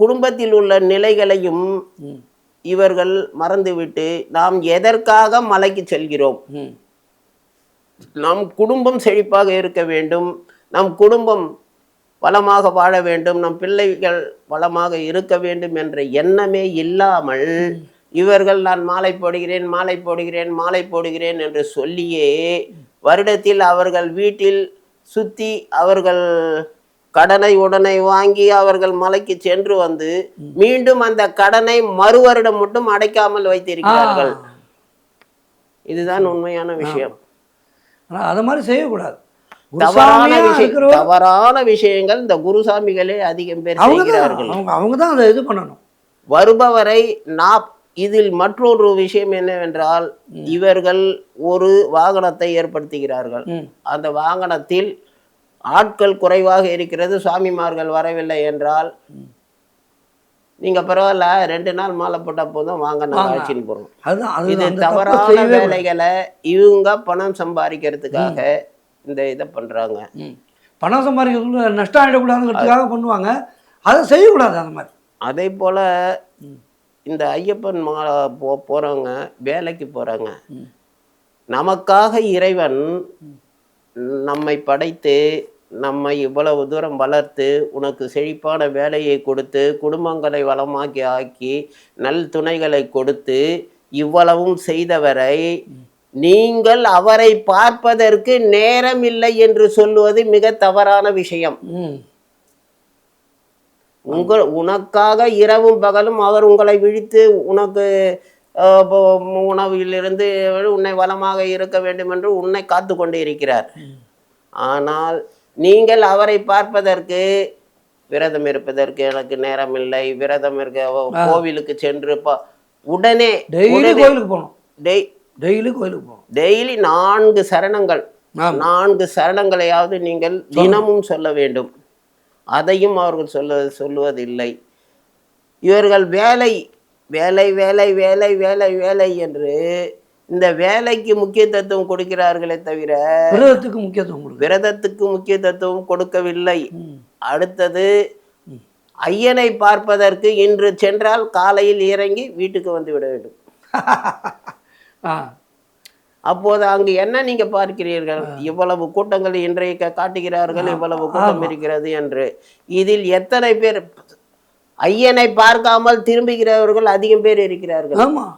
குடும்பத்தில் உள்ள நிலைகளையும் இவர்கள் மறந்துவிட்டு நாம் எதற்காக மலைக்கு செல்கிறோம்? நம் குடும்பம் செழிப்பாக இருக்க வேண்டும். நம் குடும்பம் வளமாக வாழ வேண்டும். நம் பிள்ளைகள் வளமாக இருக்க வேண்டும் என்ற எண்ணமே இல்லாமல் இவர்கள் நான் மாலை போடுகிறேன் மாலை போடுகிறேன் மாலை போடுகிறேன் என்று சொல்லியே வருடத்தில் அவர்கள் வீட்டில் சுத்தி அவர்கள் கடனை உடனே வாங்கி அவர்கள் மலைக்கு சென்று வந்து மீண்டும் அந்த கடனை மறு வருடம் மட்டும் அடைக்காமல் வைத்திருக்கிறார்கள். இதுதான் உண்மையான விஷயம். அதை மாதிரி செய்யக்கூடாது. தவறான விஷயம் தவறான விஷயங்கள் இந்த குருசாமிகளே அதிகம் பேர் செய்கிறார்கள். அவங்க தான் அதை இது பண்ணணும். வருபவரை நாப் இதில் மற்றொரு விஷயம் என்னவென்றால் இவர்கள் ஒரு வாகனத்தை ஏற்படுத்துகிறார்கள். அந்த வாகனத்தில் ஆட்கள் குறைவாக இருக்கிறது சுவாமிமார்கள் வரவில்லை என்றால் நீங்க பரவாயில்ல ரெண்டு நாள் மாலை போட்டா போதும் வாங்க நாங்கள் அழைச்சின்னு அதுதான் அது இது தவறான. வேலைகளை இவங்க பணம் சம்பாதிக்கிறதுக்காக இந்த இதை பண்றாங்க. பணம் சம்பாதிக்கிறதுக்குள்ள நஷ்டம் ஆகிடக்கூடாதுங்கிறதுக்காக பண்ணுவாங்க. அதை செய்யக்கூடாது அந்த மாதிரி. அதே போல இந்த ஐயப்பன் மாலை போ போறவங்க வேலைக்கு போறாங்க. நமக்காக இறைவன் நம்மை படைத்து நம்மை இவ்வளவு தூரம் வளர்த்து உனக்கு செழிப்பான வேலையை கொடுத்து குடும்பங்களை வளமாக்கி ஆக்கி நல் துணைகளை கொடுத்து இவ்வளவும் செய்தவரை நீங்கள் அவரை பார்ப்பதற்கு நேரம் இல்லை என்று சொல்லுவது மிக தவறான விஷயம். உங்கள் உனக்காக இரவும் பகலும் அவர் உங்களை விழித்து உனக்கு உணவிலிருந்து உன்னை வளமாக இருக்க வேண்டும் என்று உன்னை காத்து கொண்டு இருக்கிறார். ஆனால் நீங்கள் அவரை பார்ப்பதற்கு விரதம் இருப்பதற்கு எனக்கு நேரம் இல்லை. விரதம் இருக்க கோவிலுக்கு சென்று உடனே டெய்லி கோயிலுக்கு போகணும். டெய் டெய்லி கோயிலுக்கு போகணும். டெய்லி நான்கு சரணங்கள். நான்கு சரணங்களையாவது நீங்கள் தினமும் சொல்ல வேண்டும். அதையும் அவர்கள் சொல்ல சொல்லுவதில்லை. இவர்கள் வேலை வேலை வேலை வேலை வேலை வேலை என்று இந்த வேலைக்கு முக்கியத்துவம் கொடுக்கிறார்களே தவிர விரதத்துக்கு முக்கியத்துவம் விரதத்துக்கு முக்கியத்துவம் கொடுக்கவில்லை. அடுத்தது ஐயனை பார்ப்பதற்கு இன்று சென்றால் காலையில் இறங்கி வீட்டுக்கு வந்து விட வேண்டும். அப்போது அங்கு என்ன நீங்க பார்க்கிறீர்கள்? இவ்வளவு கூட்டங்கள் இன்றைக்கு காட்டுகிறார்கள் இவ்வளவு கூட்டம் இருக்கிறது என்று. இதில் எத்தனை பேர்? ஐயனை பார்க்காமல் திரும்புகிறவர்கள் அதிகம் பேர் இருக்கிறார்கள். ஆமாம்